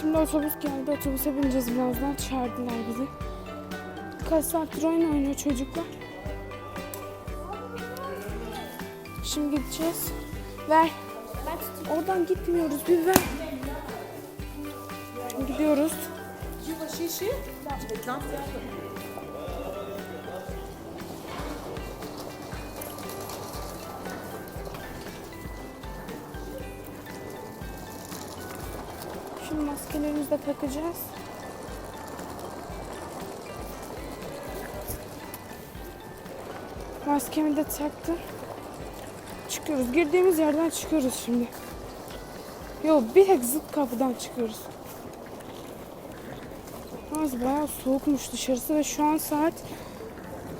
Şimdi otobüs geldi. Otobüse bineceğiz birazdan. Çağırdılar bizi. Kaç saattir oyun oynuyor çocuklar. Şimdi gideceğiz. Ver. Oradan gitmiyoruz. Bir ver. Gidiyoruz. Şimdi maskelerimizi de takacağız. Maskemi de taktım. Çıkıyoruz. Girdiğimiz yerden çıkıyoruz şimdi. Yo bir tek kapıdan çıkıyoruz. Yalnız bayağı soğukmuş dışarısı ve şu an saat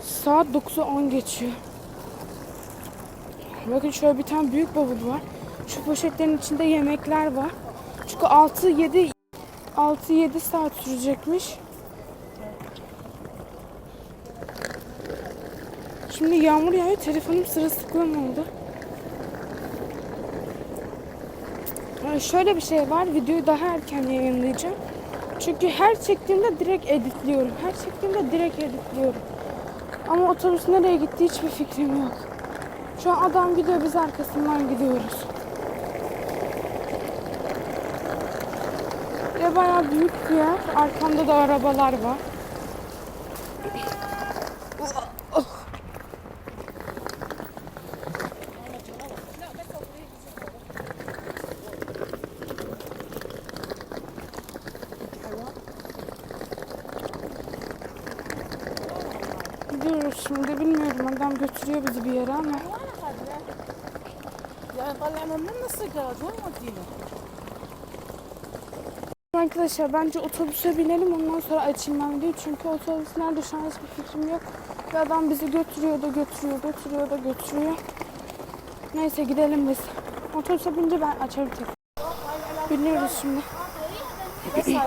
saat 9'u 10 geçiyor. Bakın şöyle bir tane büyük bavul var. Şu poşetlerin içinde yemekler var. Çünkü 6-7 6-7 saat sürecekmiş. Şimdi yağmur yağıyor. Telefonum sırılsıklam oldu. Yani şöyle bir şey var. Videoyu daha erken yayınlayacağım. Çünkü her çektiğimde direkt editliyorum. Her çektiğimde direkt editliyorum. Ama otobüs nereye gitti hiçbir fikrim yok. Şu an adam gidiyor biz arkasından gidiyoruz. bayağı büyük bir. Arkamda da arabalar var. Gidiyoruz şimdi bilmiyorum adam götürüyor bizi bir yere ama. Ya, ben nasıl geldim o Arkadaşlar bence otobüse binelim ondan sonra açayım ben videoyu. Çünkü otobüs nerede şu an hiçbir fikrim yok. Ve adam bizi götürüyor da götürüyor, götürüyor da götürüyor. Neyse gidelim biz. Otobüse binince ben açarım tekrar. Biniyoruz şimdi.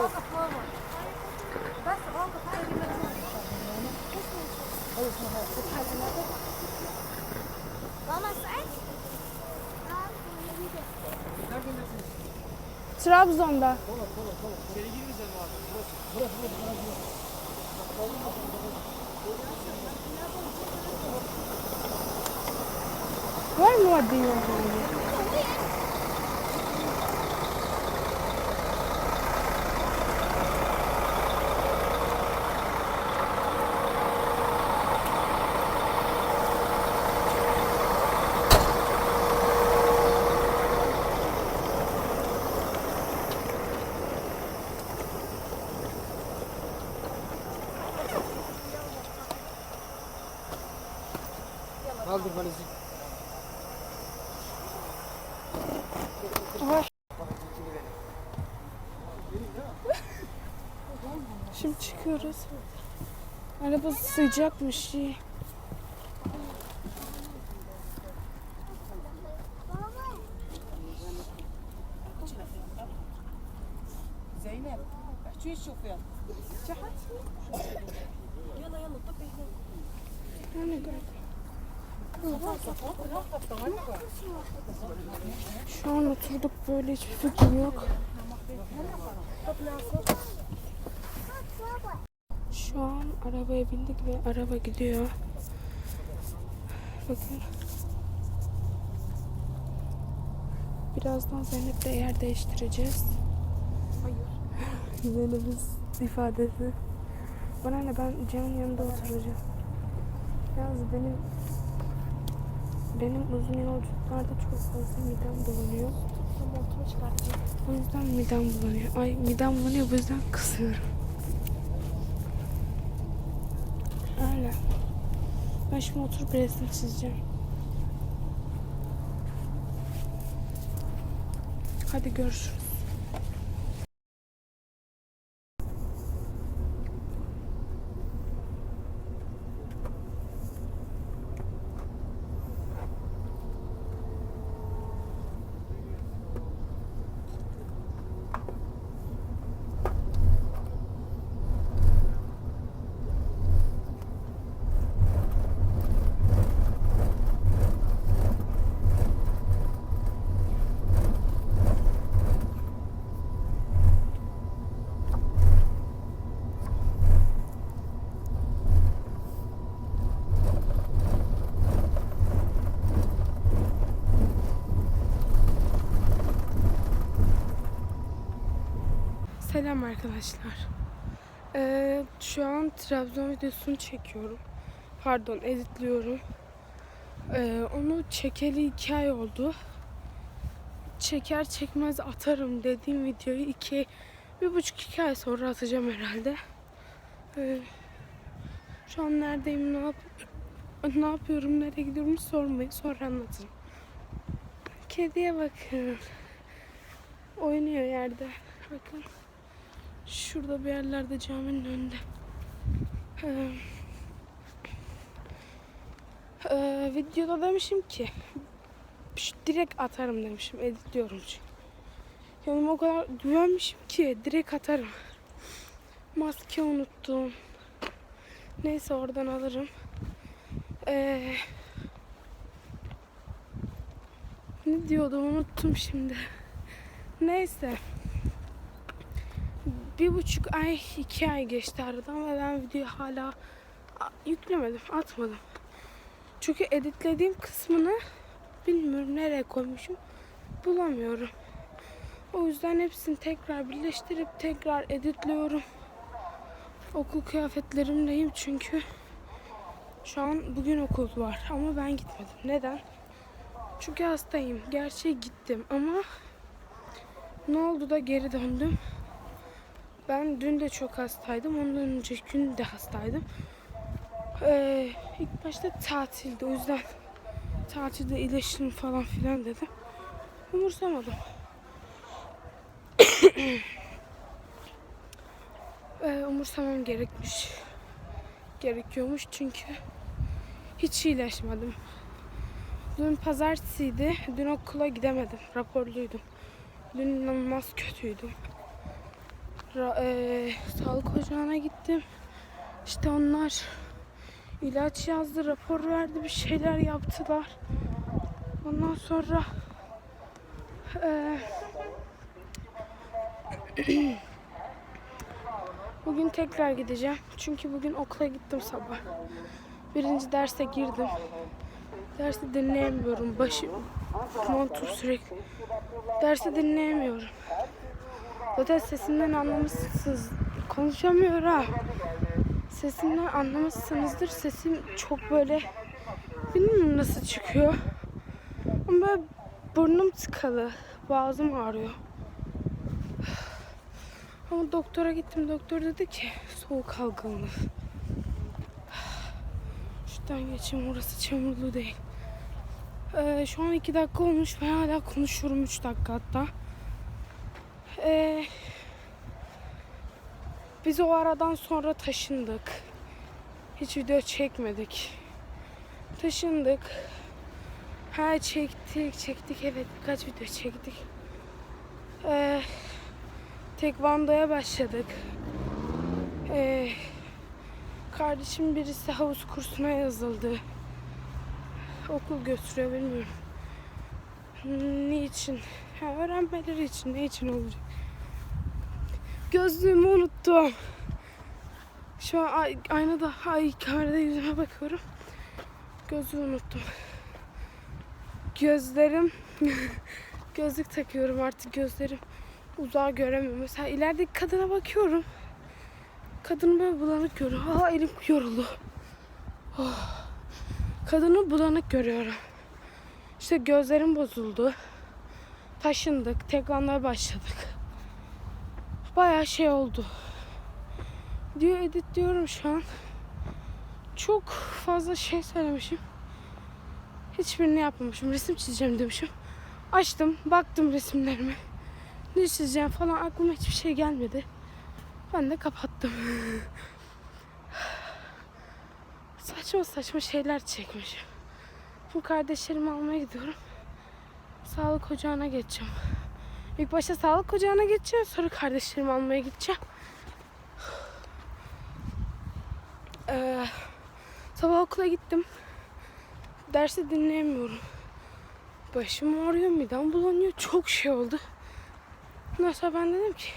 Trabzon'da. Var mı maddi yolculuğu? Kaldır valizi. Şimdi çıkıyoruz. Araba sıcakmış böyle hiçbir fikrim yok. Şu an arabaya bindik ve araba gidiyor. Bakın. Birazdan Zeynep'le yer değiştireceğiz. Hayır. Zeynep'in ifadesi. Bana ne ben Can'ın yanında oturacağım. Yalnız benim benim uzun yolculuklarda çok fazla midem bulanıyor. Montunu çıkartacağım. O yüzden midem bulanıyor. Ay midem bulanıyor bu yüzden kısıyorum. Öyle. Ben şimdi oturup resim çizeceğim. Hadi görüşürüz. Selam arkadaşlar. Ee, şu an Trabzon videosunu çekiyorum. Pardon editliyorum. Ee, onu çekeli iki ay oldu. Çeker çekmez atarım dediğim videoyu iki, bir buçuk iki ay sonra atacağım herhalde. Ee, şu an neredeyim, ne, yap ne yapıyorum, nereye gidiyorum sormayın. Sonra anlatırım. Kediye bakın. Oynuyor yerde. Bakın. Şurada bir yerlerde caminin önünde. Ee, e, videoda demişim ki direkt atarım demişim. Editliyorum çünkü. Yani o kadar güvenmişim ki direkt atarım. Maske unuttum. Neyse oradan alırım. Ee, ne diyordum unuttum şimdi. Neyse. Bir buçuk ay, iki ay geçti aradan ve ben videoyu hala yüklemedim, atmadım. Çünkü editlediğim kısmını bilmiyorum nereye koymuşum. Bulamıyorum. O yüzden hepsini tekrar birleştirip tekrar editliyorum. Okul kıyafetlerimdeyim çünkü şu an bugün okul var ama ben gitmedim. Neden? Çünkü hastayım. Gerçi gittim ama ne oldu da geri döndüm. Ben dün de çok hastaydım. Ondan önceki gün de hastaydım. Ee, ilk başta tatildi. O yüzden tatilde iyileşirim falan filan dedim. Umursamadım. ee, umursamam gerekmiş. Gerekiyormuş çünkü hiç iyileşmedim. Dün pazartesiydi. Dün okula gidemedim. Raporluydum. Dün inanılmaz kötüydüm. Eee, sağlık ocağına gittim. İşte onlar ilaç yazdı, rapor verdi, bir şeyler yaptılar. Ondan sonra eee, bugün tekrar gideceğim. Çünkü bugün okula gittim sabah. Birinci derse girdim. Dersi dinleyemiyorum. Başım montum sürekli. Dersi dinleyemiyorum. Zaten sesimden anlamışsınız. Konuşamıyor ha. Sesimden anlamışsınızdır. Sesim çok böyle bilmiyorum nasıl çıkıyor. Ama böyle burnum tıkalı. Boğazım ağrıyor. Ama doktora gittim. Doktor dedi ki soğuk algınlığı. Şuradan geçeyim. Orası çamurlu değil. Ee, şu an iki dakika olmuş. Ben hala konuşuyorum. Üç dakika hatta. Ee, biz o aradan sonra taşındık. Hiç video çekmedik. Taşındık. Ha çektik, çektik evet birkaç video çektik. Ee, tekvandoya başladık. Ee, kardeşim birisi havuz kursuna yazıldı. Okul götürüyor bilmiyorum. Niçin? Ha, öğrenmeleri için. Ne için olacak? Gözlüğümü unuttum. Şu an ay, aynada, ay kamerada yüzüme bakıyorum. Gözlüğü unuttum. Gözlerim, gözlük takıyorum artık gözlerim uzağa göremiyorum. Mesela ilerideki kadına bakıyorum. Kadını böyle bulanık görüyorum. Aa elim yoruldu. Oh. Kadını bulanık görüyorum. İşte gözlerim bozuldu. Taşındık. Tekvandoya başladık. Bayağı şey oldu. Diyor editliyorum şu an. Çok fazla şey söylemişim. Hiçbirini yapmamışım. Resim çizeceğim demişim. Açtım, baktım resimlerime. Ne çizeceğim falan aklıma hiçbir şey gelmedi. Ben de kapattım. saçma saçma şeyler çekmişim. Bu kardeşlerimi almaya gidiyorum. Sağlık ocağına geçeceğim. İlk başta sağlık ocağına geçeceğim. Sonra kardeşlerimi almaya gideceğim. Ee, sabah okula gittim. Dersi dinleyemiyorum. Başım ağrıyor, midem bulanıyor. Çok şey oldu. Ondan sonra ben dedim ki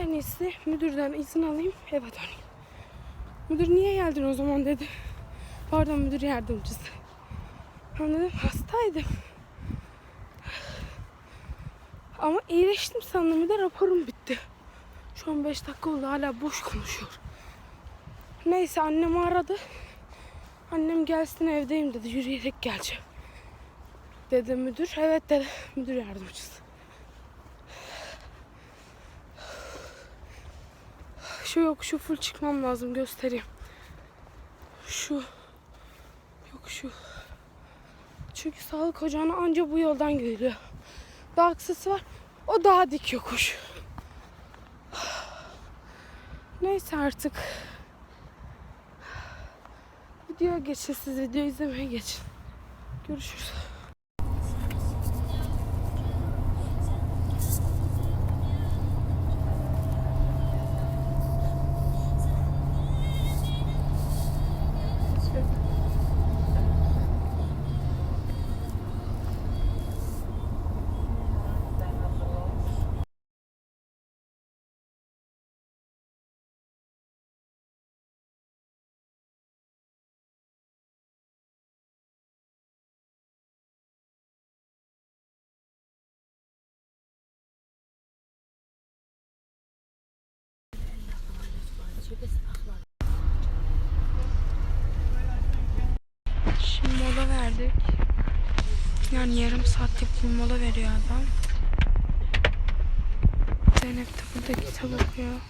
en iyisi müdürden izin alayım eve döneyim. Müdür niye geldin o zaman dedi. Pardon müdür yardımcısı. Ben dedim hastaydım. Ama iyileştim sandım bir de raporum bitti. Şu an 5 dakika oldu hala boş konuşuyor. Neyse annem aradı. Annem gelsin evdeyim dedi. Yürüyerek geleceğim. Dedi müdür. Evet dedi. Müdür yardımcısı. Şu yok şu full çıkmam lazım göstereyim. Şu yok şu. Çünkü sağlık ocağına anca bu yoldan gidiliyor. Daha kısası var. O daha dik yokuş. Neyse artık. Videoya geçin siz video izlemeye geçin. Görüşürüz. Şimdi mola verdik. Yani yarım saatlik bir mola veriyor adam. Zeynep de burada kitap okuyor.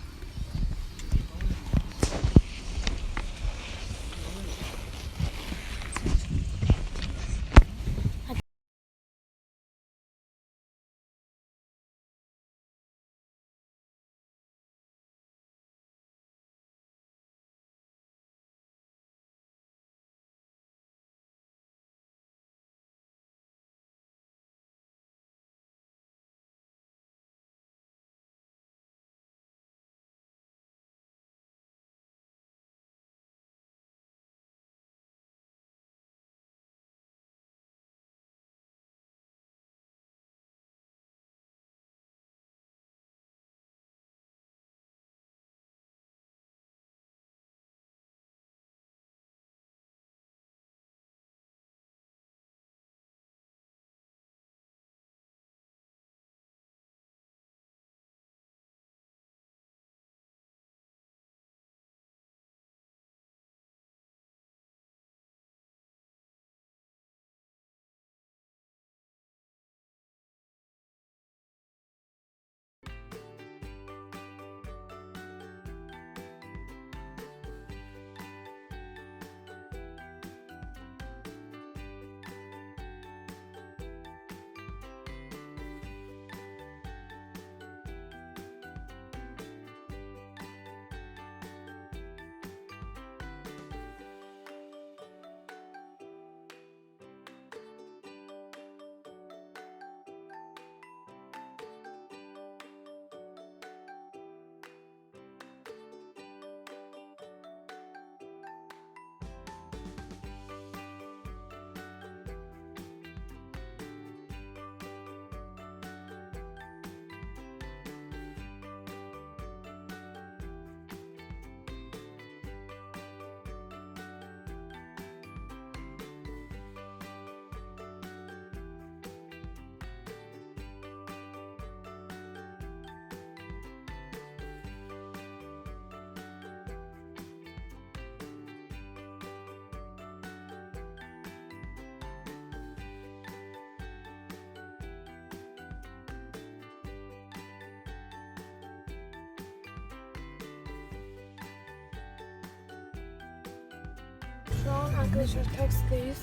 Arkadaşlar taksideyiz.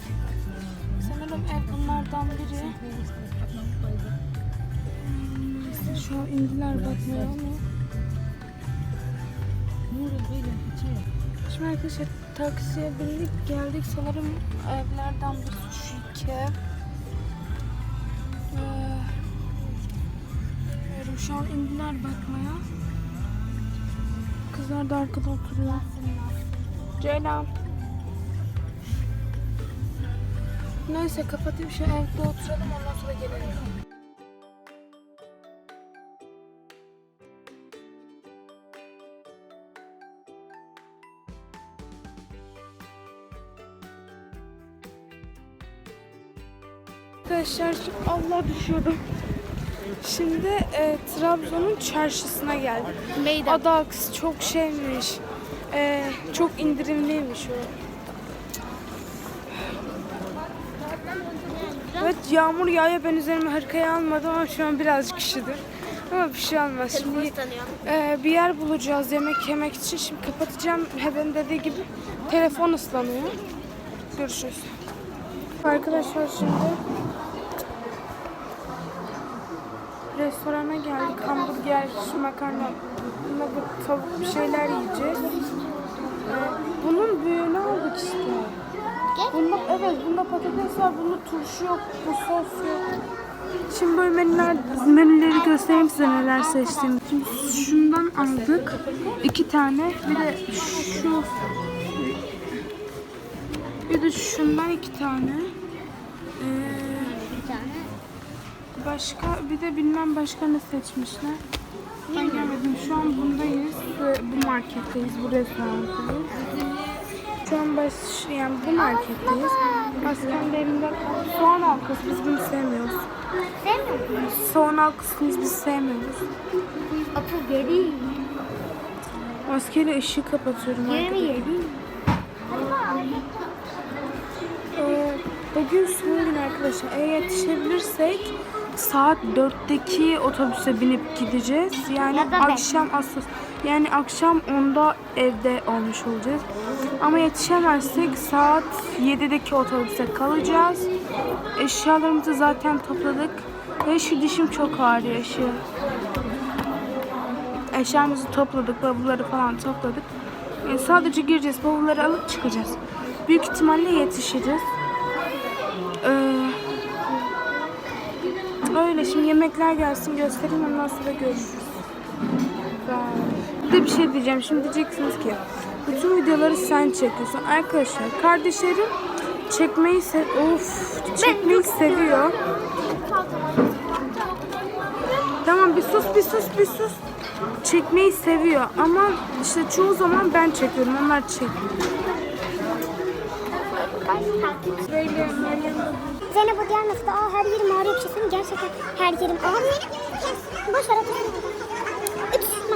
Sanırım ev bunlardan biri. Hmm, Şu an indiler bakmaya ama. Şimdi arkadaşlar taksiye bindik geldik sanırım evlerden biri şu iki. Ee, şu an indiler bakmaya. Kızlar da arkada oturuyor. Ceylan. Neyse kapatayım şu evde oturalım ondan sonra gelelim. Arkadaşlar Allah düşüyordum. Şimdi e, Trabzon'un çarşısına geldik. Meydan. Adax çok şeymiş. E, çok indirimliymiş o. Evet yağmur yağıyor. Ben üzerime hırkayı almadım ama şu an birazcık üşüdüm. Ama bir şey olmaz. Şimdi e, bir yer bulacağız yemek yemek için. Şimdi kapatacağım. Hemen dediği gibi telefon ıslanıyor. Görüşürüz. Arkadaşlar şimdi restorana geldik. Hamburger, makarna, nugget, tavuk bir şeyler yiyeceğiz. Ee, bunun büyüğünü aldık işte. Bunda, evet bunda patates var, bunda turşu yok, bu sos yok. Şimdi böyle menüler, menüleri göstereyim size neler seçtiğimi. Şimdi şundan aldık. iki tane. Bir de şu bir de şundan iki tane. Ee, Başka bir de bilmem başka ne seçmişler. Ben görmedim. Şu an bundayız. Bu marketteyiz. Bu restoranttayız. Şu an baş, yani bu marketteyiz. Elimde kaldı. Soğan halkası biz bunu sevmiyoruz. Sevmiyor musun? Soğan halkasını biz sevmiyoruz. Apı geri. Maskeyle ışığı kapatıyorum Geri arkadaşlar. yedi. Ee, Bugün son gün arkadaşlar. Eğer yetişebilirsek saat 4'teki otobüse binip gideceğiz. Yani akşam asıl yani akşam 10'da evde olmuş olacağız. Ama yetişemezsek saat 7'deki otobüse kalacağız. Eşyalarımızı zaten topladık. Ve şu dişim çok ağrıyor şu. Eşyamızı topladık, bavulları falan topladık. Yani sadece gireceğiz, bavulları alıp çıkacağız. Büyük ihtimalle yetişiriz. Ee, öyle şimdi yemekler gelsin göstereyim ondan sonra görüşürüz. Bir de bir şey diyeceğim. Şimdi diyeceksiniz ki bütün videoları sen çekiyorsun. Arkadaşlar kardeşlerim çekmeyi sev of çekmeyi seviyor. Tamam bir sus bir sus bir sus. Çekmeyi seviyor ama işte çoğu zaman ben çekiyorum onlar çekmiyor. Zeynep o masada aa her yerim ağrıyor bir şey gerçekten her yerim ağrıyor. Boş ver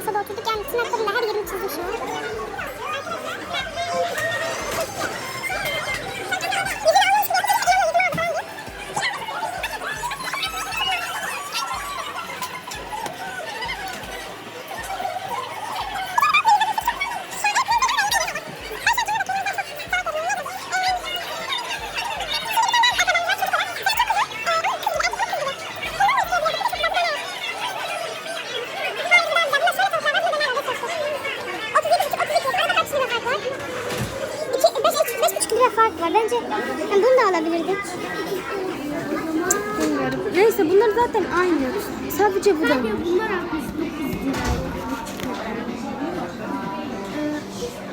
masada oturduk yani tırnaklarıyla her yerimi çizdim şu var. Bence yani bunu da alabilirdik. Bilmiyorum. Neyse bunlar zaten aynı. Sadece bu da. Bunlar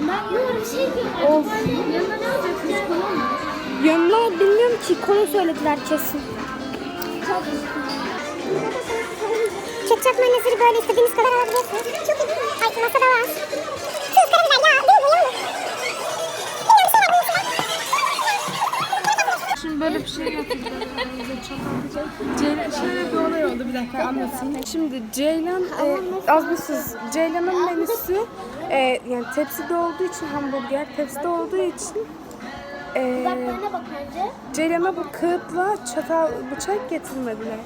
Ben bir şey Of. Yanına bilmiyorum ki konu söylediler kesin. Ketçap mayonezleri böyle istediğiniz kadar alabiliyorsunuz. Çok iyi. Ay masada var. Şimdi böyle bir şey yapacağız. Ceylan şöyle bir olay oldu bir dakika anlatayım. Şimdi Ceylan e, az bir sus. Ceylan'ın menüsü e, yani tepside olduğu için hamburger tepside olduğu için e, Bana bak önce. Ceylan'a bu kağıtla çatal bıçak getirmediler.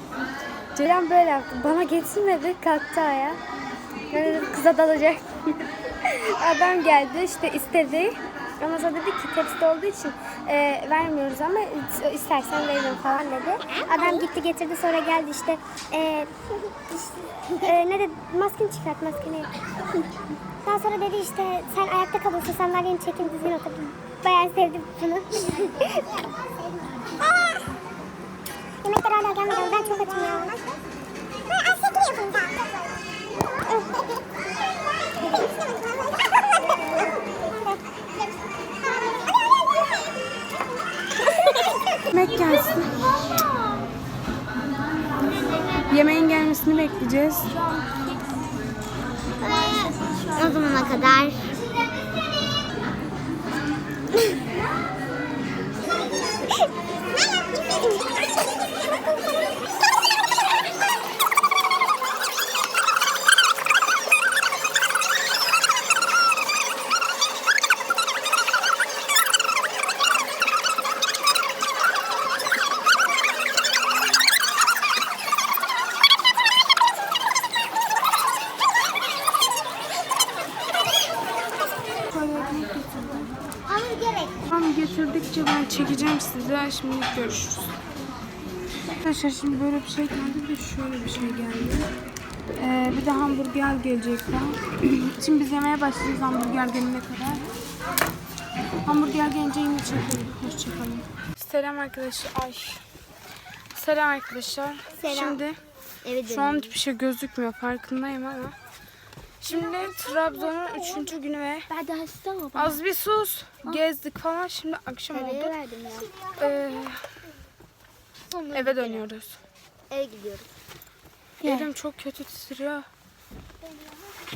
Ceylan böyle yaptı. Bana getirmedi. Kalktı ayağa. Ben dedim kıza dalacak. Adam geldi işte istedi. Ama sonra dedi ki tepside olduğu için e, vermiyoruz ama istersen veririm falan dedi. Adam gitti getirdi sonra geldi işte, e, işte e, ne dedi maskeni çıkart maskeni. Daha sonra dedi işte sen ayakta kalırsın sandalyeni çekin düzgün otur. Bayağı sevdim bunu. Yemekler hala gelmedi. Ben çok açım ya. Ben gibi yapayım Yemek gelsin. Yemeğin gelmesini bekleyeceğiz. O zamana kadar Tam getirdikçe ben çekeceğim size. Şimdi görüşürüz. Arkadaşlar şimdi böyle bir şey geldi de şöyle bir şey geldi. Ee, bir de hamburger gelecek daha. şimdi biz yemeye başlayacağız hamburger gelene kadar. Hamburger gelince yine çekelim. Hoşçakalın. Selam arkadaşlar. Ay. Selam arkadaşlar. Selam. Şimdi Evet. şu an hiçbir şey gözükmüyor farkındayım ama. Şimdi Trabzon'un üçüncü günü ve az bir sus. Gezdik falan. Şimdi akşam oldu. Ee, eve dönüyoruz. Eve gidiyoruz. Elim çok kötü titriyor.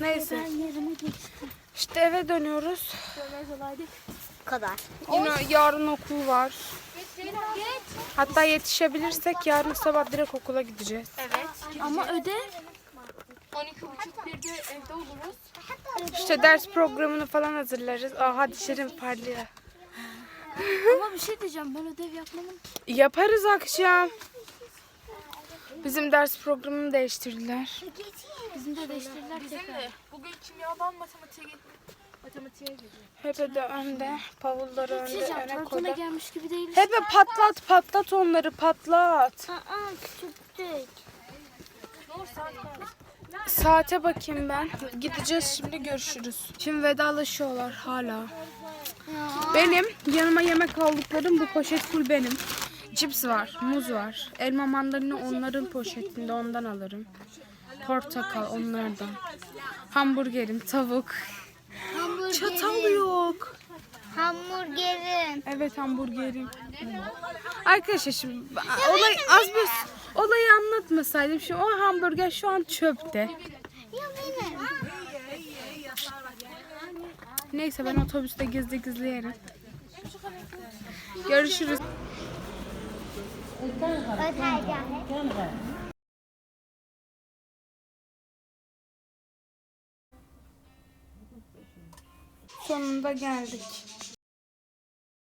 Neyse. yerime geçtim. İşte eve dönüyoruz. Bu kadar. Yine yarın okul var. Hatta yetişebilirsek yarın sabah direkt okula gideceğiz. Ama ödev 12.30 birde evde oluruz. İşte ders programını falan hazırlarız. Aha dişlerim parlıyor. Ama bir şey diyeceğim ben ödev yapmamın Yaparız akşam. Bizim ders programını değiştirdiler. bizim de değiştirirler Bizim de. Bugün kimyadan matematiğe matematiğe geliyor. Hep de önde. Bavulları önde. Diyeceğim Öne koydu. gelmiş gibi değiliz. Hep patlat patlat onları patlat. Aa küçülttük. Saate bakayım ben. Gideceğiz şimdi görüşürüz. Şimdi vedalaşıyorlar hala. Benim yanıma yemek aldıklarım bu poşet full benim. Cips var, muz var. Elma mandalina onların poşetinde ondan alırım. Portakal onlardan. Hamburgerim, tavuk. Çatal yok. Hamburgerim. Evet hamburgerim. Arkadaşlar şimdi olay az bir olayı anlatmasaydım şimdi o hamburger şu an çöpte. Ya benim. Neyse ben otobüste gizli gizli yerim. Görüşürüz. Sonunda geldik.